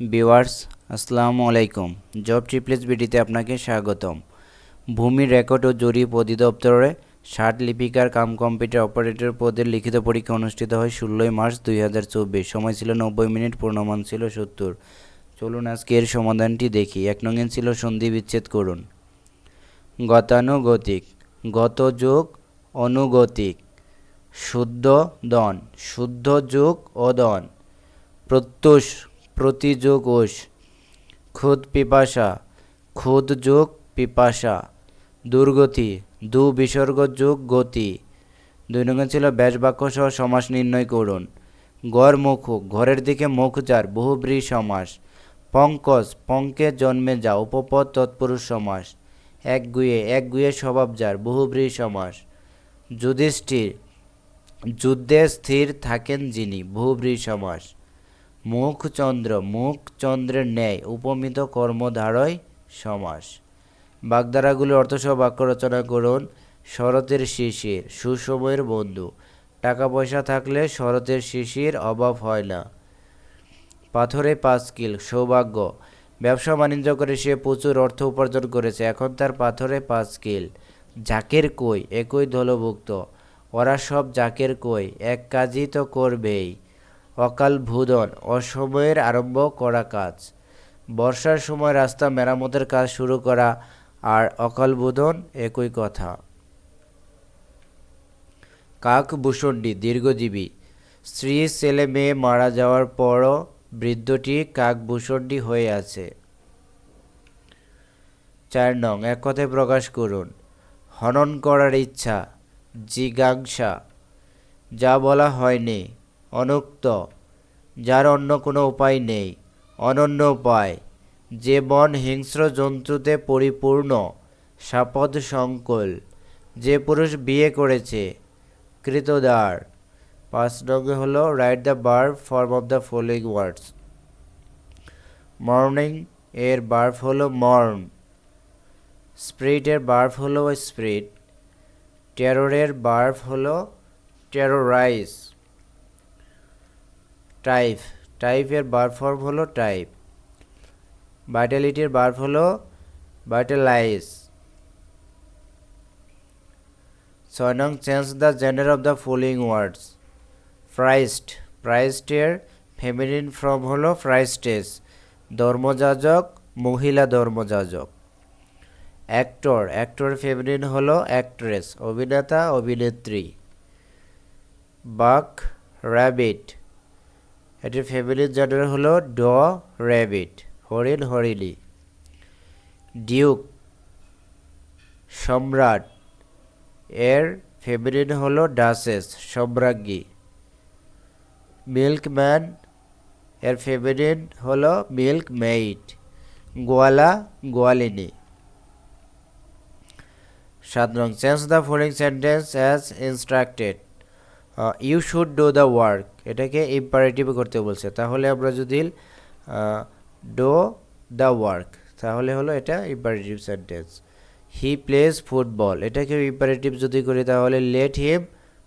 Viewers, আসসালামু আলাইকুম। Job ট্রিপলেস বিডিতে আপনাকে স্বাগতম। ভূমি রেকর্ড ও জরিপ অধিদপ্তরে ষাট লিপিকার কাম কম্পিউটার অপারেটর পদের লিখিত পরীক্ষা অনুষ্ঠিত হয় ষোলোই মার্চ দুই হাজার চব্বিশ। সময় ছিল নব্বই মিনিট, পূর্ণমান ছিল সত্তর। চলুন আজকে এর সমাধানটি দেখি। এক নঙ্গেন ছিল সন্ধি বিচ্ছেদ করুন। গতানুগতিক, গত যোগ, অনুগতিক, শুদ্ধ দন, শুদ্ধ যোগ অদন প্রত্যুষ প্রতিযোগ ওষ খুদ পিপাসা। খুদ যোগ পিপাসা। দুর্গতি। দু বিসর্গ যোগ গতি। দুই নম্বর ছিল ব্যাস বাক্য সহ সমাস নির্ণয় করুন। গড় মুখ। ঘরের দিকে মুখ যার বহুব্রী সমাস। পঙ্কজ, পঙ্কে জন্মে যা, উপপদ তৎপুরুষ সমাস। এক গুয়ে এক গুয়ে স্বভাব যার বহুব্রী সমাস। যুধিষ্ঠির। যুদ্ধে স্থির থাকেন যিনি বহুব্রী সমাস। মুখচন্দ্র, মুখচন্দ্রের ন্যায় উপমিত কর্মধারয় সমাস। বাগধারাগুলি অর্থসহ বাক্য রচনা করুন, শরতের শিশির, সুসময়ের বন্ধু। টাকা পয়সা থাকলে শরতের শিশির অভাব হয় না। পাথরে পাঁচ কিল, সৌভাগ্য। ব্যবসা বাণিজ্য করে সে প্রচুর অর্থ উপার্জন করেছে, এখন তার পাথরে পাঁচ কিল। জাকের কই? একই দলভুক্ত ওরা সব জাকের কই? এক কাজই তো করবেই। অকাল ভূদন অসময়ের আরম্ভ করা কাজ। বর্ষার সময় রাস্তা মেরামতের কাজ শুরু করা আর অকাল ভূদন একই কথা। কাক ভূষণ্ডী দীর্ঘজীবী। স্ত্রী, ছেলে, মেয়ে মারা যাওয়ার পরও বৃদ্ধটি কাকভূষণ্ডী হয়ে আছে। চার নং, এক কথায় প্রকাশ করুন। হনন করার ইচ্ছা জিগাংসা যা বলা হয়নি। অনুক্ত, যার অন্য কোনো উপায় নেই। অনন্য উপায়, যে বন হিংস্র জন্তুতে পরিপূর্ণ, সাপদ সংকুল, যে পুরুষ বিয়ে করেছে, কৃতদার। পাঁচ নঙ্গে হলো write the bar form of the following words morning এর বার্ফ হলো মর্ন। স্প্রিটের বার্ফ হলো স্প্রিট। টেররের বার্ফ হলো টেরোরাইজ টাইপ টাইপের বার ফর্ম হলো টাইপ ভাইটালিটির বার হলো ভাইটালাইজ ছয় নং change the gender of the following words priest প্রাইস্টের feminine form হলো প্রাইস্টেস ধর্মযাজক, মহিলা ধর্মযাজক. অ্যাক্টর অ্যাক্টর ফেমিনিন হলো অ্যাক্ট্রেস অভিনেতা, অভিনেত্রী. বাক র্যাবিট এটির ফেমিনিন জেন্ডার হলো ড র্যাবিট হরিণ, হরিণী ডিউক সম্রাট। এর ফেমিনিন হলো ডাসেস সম্রাজ্ঞী। মিল্কম্যান এর ফেমিনিন হলো মিল্ক মেইট গোয়ালা, গোয়ালিনী। সাত নং change the following sentence as instructed you should do the work এটাকে ইম্পারেটিভ করতে বলছে। তাহলে আমরা যদি ডো দ্য ওয়ার্ক তাহলে হলো এটা imperative sentence he plays football এটাকে ইম্পারেটিভ যদি করি, তাহলে let him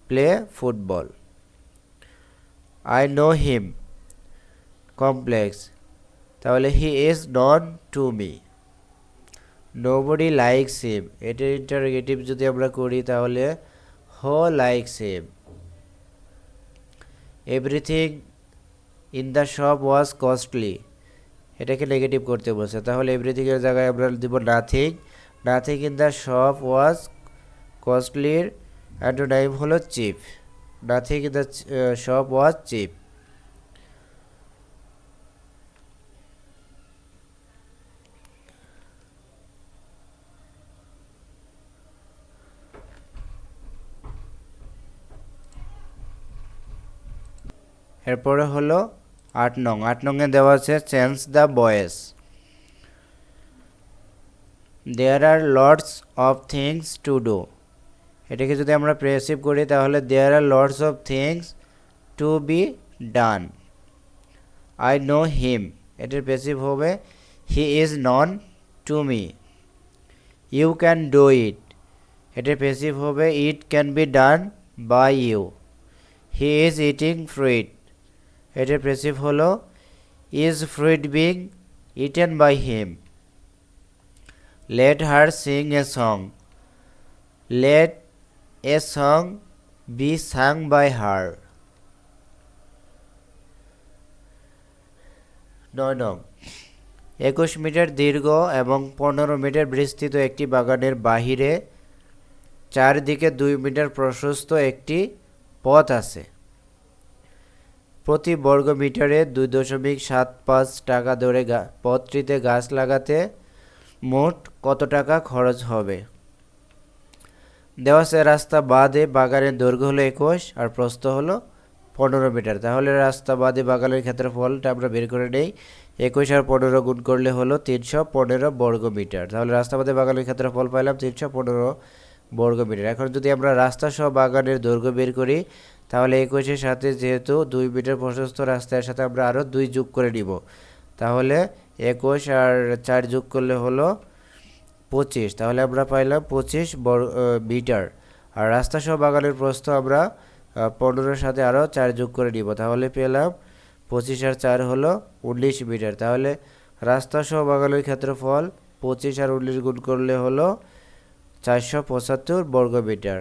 play football I know him complex তাহলে he is known to me nobody likes him এটার ইন্টারগেটিভ যদি আমরা করি, তাহলে who likes him everything in the shop was costly এটাকে নেগেটিভ করতে বলছে। তাহলে এভরিথিংয়ের জায়গায় আমরা দিব nothing nothing in the shop was কস্টলির antonym হলো cheap nothing in the shop was cheap এরপরে হলো আট নং। আট নংয়ে দেওয়া আছে change the voice there are lots of things to do এটাকে যদি আমরা প্রেসিভ করি, তাহলে there are lots of things to be done I know him এটার প্রেসিভ হবে he is known to me you can do it এটার passive হবে it can be done by you he is eating fruit এটার passive হলো is fruit being eaten by him let her sing a song let a song be sung by her নয় নং। একুশ metre দীর্ঘ এবং পনেরো metre বিস্তৃত একটি বাগানের বাহিরে চারদিকে দুই মিটার প্রশস্ত একটি পথ আছে। প্রতি বর্গ মিটারে দুই দশমিক সাত পাঁচ টাকা ধরে পথটিতে গাছ লাগাতে মোট কত টাকা খরচ হবে? দেওয়া রাস্তা বাদে বাগানের দৈর্ঘ্য হলো একুশ, আর প্রস্থ হলো পনেরো মিটার। তাহলে রাস্তা বাদে বাগানের ক্ষেত্রফলটা আমরা বের করে নেই। একুশ আর পনেরো গুণ করলে হলো তিনশো পনেরো বর্গ মিটার তাহলে রাস্তা বাদে বাগানের ক্ষেত্রফল পাইলাম তিনশো পনেরো বর্গ মিটার এখন যদি আমরা রাস্তা সহ বাগানের দৈর্ঘ্য বের করি তাহলে একুশের সাথে যেহেতু দুই মিটার প্রশস্ত রাস্তার সাথে আমরা আরও দুই যোগ করে নিব। তাহলে একুশ আর চার যোগ করলে হলো পঁচিশ। তাহলে আমরা পাইলাম পঁচিশ বর্গ মিটার। আর রাস্তা সহ বাগানের প্রস্থ আমরা পনেরোর সাথে আরও চার যোগ করে নিব। তাহলে পেলাম পঁচিশ আর চার হলো উনিশ মিটার। তাহলে রাস্তা সহ বাগানের ক্ষেত্রফল পঁচিশ আর উনিশ গুণ করলে হলো চারশো পঁচাত্তর বর্গ মিটার।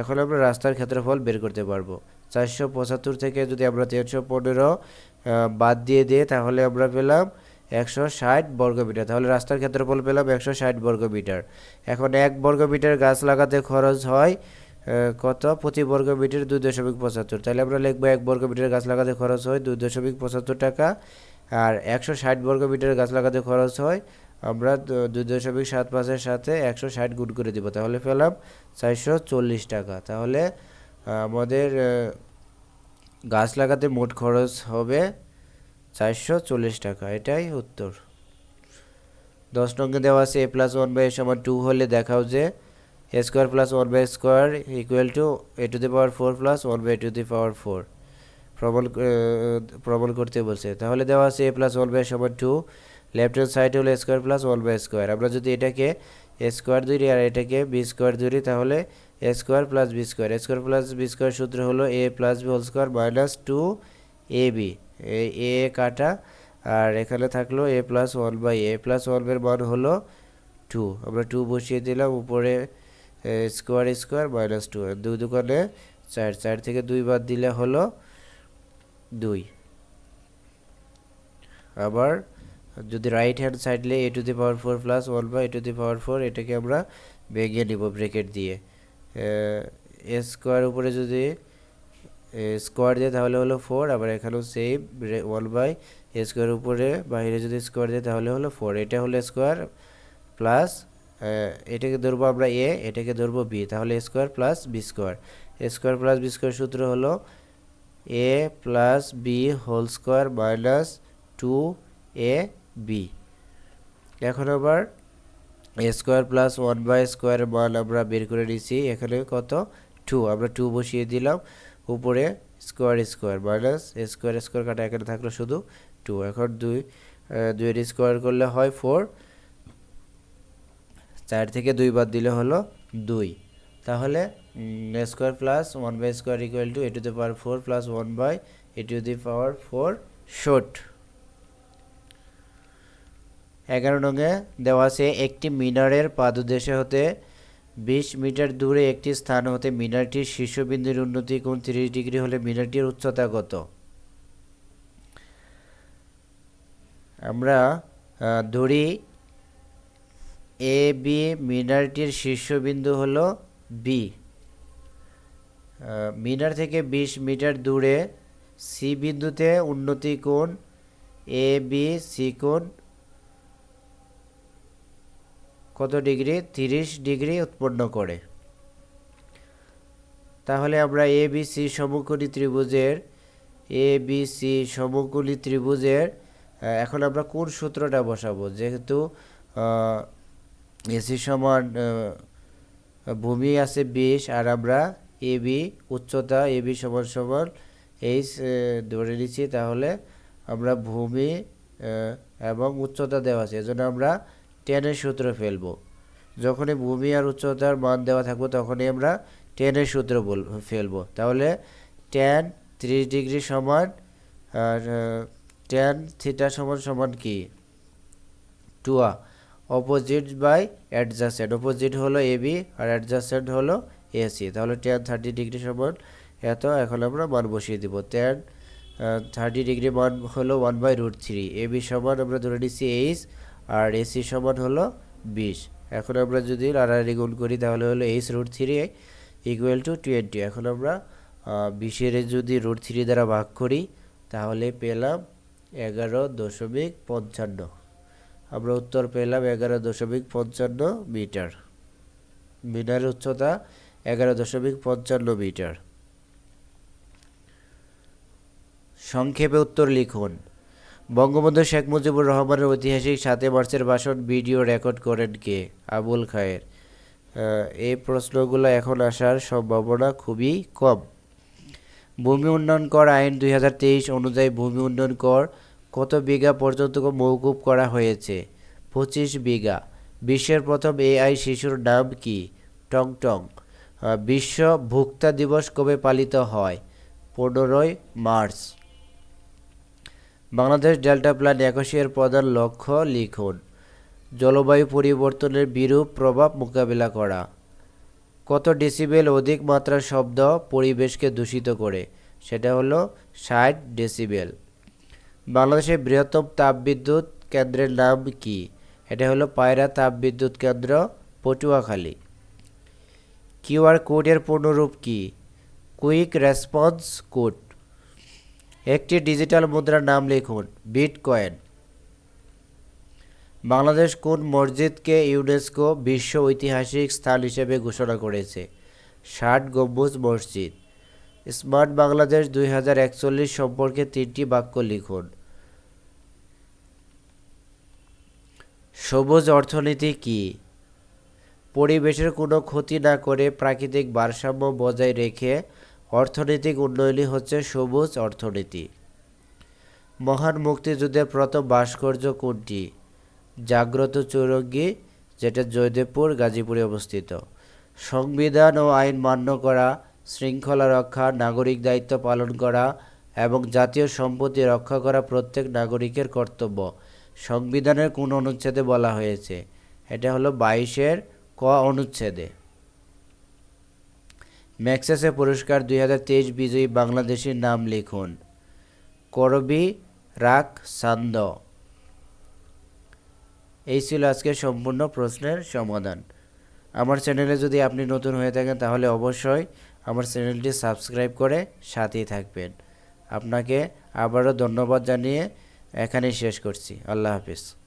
এখন আমরা রাস্তার ক্ষেত্রফল বের করতে পারব। চারশো পঁচাত্তর থেকে যদি আমরা তিনশো পনেরো বাদ দিয়ে দিই তাহলে আমরা পেলাম একশো ষাট বর্গ মিটার তাহলে রাস্তার ক্ষেত্রফল পেলাম একশো ষাট বর্গ মিটার এখন এক বর্গ মিটার গাছ লাগাতে খরচ হয় কত? প্রতি বর্গ মিটার দুই দশমিক পঁচাত্তর। তাহলে আমরা লিখব এক বর্গ মিটার গাছ লাগাতে খরচ হয় দুই দশমিক পঁচাত্তর টাকা, আর একশো ষাট বর্গ মিটার গাছ লাগাতে খরচ হয় আমরা দুই দশমিক সাত পাঁচের সাথে একশো ষাট গুণ করে দিব। তাহলে পেলাম চারশো চল্লিশ টাকা। তাহলে আমাদের গাছ লাগাতে মোট খরচ হবে চারশো চল্লিশ টাকা। এটাই উত্তর। দশ নঙ্গে দেওয়া আছে, এ প্লাস ওয়ান বাই সমান টু হলে দেখাও যে, A square plus one by square equal to A to the power four plus one by to the power four. প্রবল প্রবল করতে বলছে। তাহলে দেওয়া আছে, এ প্লাস ওয়ান বাই সমান টু লেফট হ্যান্ড সাইড হলো square plus one by square আমরা যদি এটাকে স্কোয়ার ধরি আর এটাকে বি স্কোয়ার ধরি, তাহলে square plus B square square plus B square সূত্র হলো A plus B whole square minus two A B A কাটা, আর এখানে থাকল A plus one by A plus ওয়ানের মান হলো টু আমরা টু বসিয়ে দিলাম, উপরে স্কোয়ার স্কোয়ার মাইনাস টু দুই দোকানে চার। চার থেকে দুই বাদ দিলে হলো দুই। আবার যদি right hand সাইডলে A to the power four plus one by A to the power four এটাকে আমরা ভেঙে নিব ব্রেকেট দিয়ে। এ স্কোয়ার উপরে যদি স্কোয়ার দিয়ে তাহলে হলো ফোর আবার এখানেও same one by A square উপরে বাইরে যদি স্কোয়ার দিয়ে তাহলে হলো ফোর এটা হলো স্কোয়ার প্লাস এটাকে ধরবো আমরা এ এটাকে ধরবো বি তাহলে square plus B square square plus B square সূত্র হলো A plus B whole square minus two A B এখন আবার square plus one by square মান আমরা বের করে নিয়েছি। এখানে কত? টু আমরা টু বসিয়ে দিলাম। উপরে square square minus square square কাটা এখানে থাকল শুধু টু এখন দুই দুইয়ের স্কোয়ার করলে হয় ফোর চার থেকে দুই বাদ দিলে হলো দুই। তাহলে square plus one by square equal to A to the power four plus one by A to the power four শোট এগারো নঙে দেওয়া আছে, একটি মিনারের পাদদেশে হতে বিশ মিটার দূরে একটি স্থান হতে মিনারটির শীর্ষবিন্দুর উন্নতি কোণ তিরিশ ডিগ্রি হলে মিনারটির উচ্চতা কত? আমরা ধরি এ বি মিনারটির শীর্ষবিন্দু হলো বি। মিনার থেকে বিশ মিটার দূরে সি বিন্দুতে উন্নতি কোণ এ বি সি কোণ কত ডিগ্রি? তিরিশ ডিগ্রি উৎপন্ন করে। তাহলে আমরা এ বি সি সমকোণী ত্রিভুজের এ বি সি সমকোণী ত্রিভুজের এখন আমরা কোন সূত্রটা বসাবো? যেহেতু এসি সমান ভূমি আছে বিশ, আর আমরা এ বি উচ্চতা এ বি সমান সমান এইচ ধরে নিচ্ছি। তাহলে আমরা ভূমি এবং উচ্চতা দেওয়া আছে। এজন্য আমরা টেনের সূত্র ফেলব। যখনই ভূমি আর উচ্চতার মান দেওয়া থাকব, তখনই আমরা টেনের সূত্র বল ফেলব। তাহলে টেন ত্রিশ ডিগ্রি সমান, আর টেন থিটা সমান সমান কি? টুয়া। অপোজিট বাই অ্যাডজাসেন্ট অপোজিট হলো এবি আর অ্যাডজাসেন্ট হলো এসি তাহলে টেন থার্টি ডিগ্রি সমান এত, এখন আমরা মান বসিয়ে দিব। টেন থার্টি ডিগ্রি মান হলো one by root three AB সমান আমরা ধরে নিচ্ছি এইচ আর এসি সমান হলো বিশ। এখন আমরা যদি লাড়াড়ি গুণ করি, তাহলে হলো H root three equal to twenty এখন আমরা বিশের যদি রুট থ্রি দ্বারা ভাগ করি, তাহলে পেলাম এগারো দশমিক পঞ্চান্ন। আমরা উত্তর পেলাম এগারো দশমিক পঞ্চান্ন মিটার। মিনার উচ্চতা এগারো দশমিক পঞ্চান্ন মিটার। সংক্ষেপে উত্তর লিখুন। বঙ্গবন্ধু শেখ মুজিবুর রহমানের ঐতিহাসিক সাতই মার্চের ভাষণ ভিডিও রেকর্ড করেন কে? আবুল খায়ের। এই প্রশ্নগুলো এখন আসার সম্ভাবনা খুবই কম। ভূমি উন্নয়ন কর আইন দুই হাজার তেইশ অনুযায়ী ভূমি উন্নয়ন কর কত বিঘা পর্যন্ত মৌকুব করা হয়েছে? পঁচিশ বিঘা। বিশ্বের প্রথম এআই শিশুর নাম কি? টং টং। বিশ্ব ভোক্তা দিবস কবে পালিত হয়? পনেরোই মার্চ। বাংলাদেশ ডেল্টা প্ল্যান একাশি এর প্রধান লক্ষ্য লিখুন, জলবায়ু পরিবর্তনের বিরূপ প্রভাব মোকাবিলা করা। কত ডেসিবেল অধিক মাত্রার শব্দ পরিবেশকে দূষিত করে, সেটা হলো ষাট ডেসিবেল। বাংলাদেশের বৃহত্তম তাপবিদ্যুৎ কেন্দ্রের নাম কি? এটা হলো পায়রা তাপবিদ্যুৎ কেন্দ্র, পটুয়াখালী। কিউআর কোডের পূর্ণরূপ কি? Quick response code. একটি ডিজিটাল মুদ্রার নাম লিখুন, বিটকয়েন। বাংলাদেশ কোন মসজিদকে ইউনেস্কো বিশ্ব ঐতিহাসিক স্থান হিসেবে ঘোষণা করেছে? ষাট গম্বুজ মসজিদ। স্মার্ট বাংলাদেশ দুই হাজার একচল্লিশ সম্পর্কে তিনটি বাক্য লিখুন। সবুজ অর্থনীতি কি? পরিবেশের কোনো ক্ষতি না করে প্রাকৃতিক ভারসাম্য বজায় রেখে অর্থনৈতিক উন্নয়নই হচ্ছে সবুজ অর্থনীতি। মহান মুক্তিযুদ্ধের প্রথম ভাস্কর্য কোনটি? জাগ্রত চৌরঙ্গি, যেটা জয়দেবপুর, গাজীপুরে অবস্থিত। সংবিধান ও আইন মান্য করা, শৃঙ্খলা রক্ষা, নাগরিক দায়িত্ব পালন করা এবং জাতীয় সম্পত্তি রক্ষা করা প্রত্যেক নাগরিকের কর্তব্য। সংবিধানের কোন অনুচ্ছেদে বলা হয়েছে। এটা হলো বাইশের ক অনুচ্ছেদে। ম্যাক্সেসে পুরস্কার দুই হাজার তেইশ বিজয়ী বাংলাদেশের নাম লিখুন। করবি রাক সান্দ। এই ছিল আজকের সম্পূর্ণ প্রশ্নের সমাধান। আমার চ্যানেলে যদি আপনি নতুন হয়ে থাকেন, তাহলে অবশ্যই আমার চ্যানেলটি সাবস্ক্রাইব করে সাথেই থাকবেন। আপনাকে আবারও ধন্যবাদ জানিয়ে এখানেই শেষ করছি। আল্লাহ হাফিজ।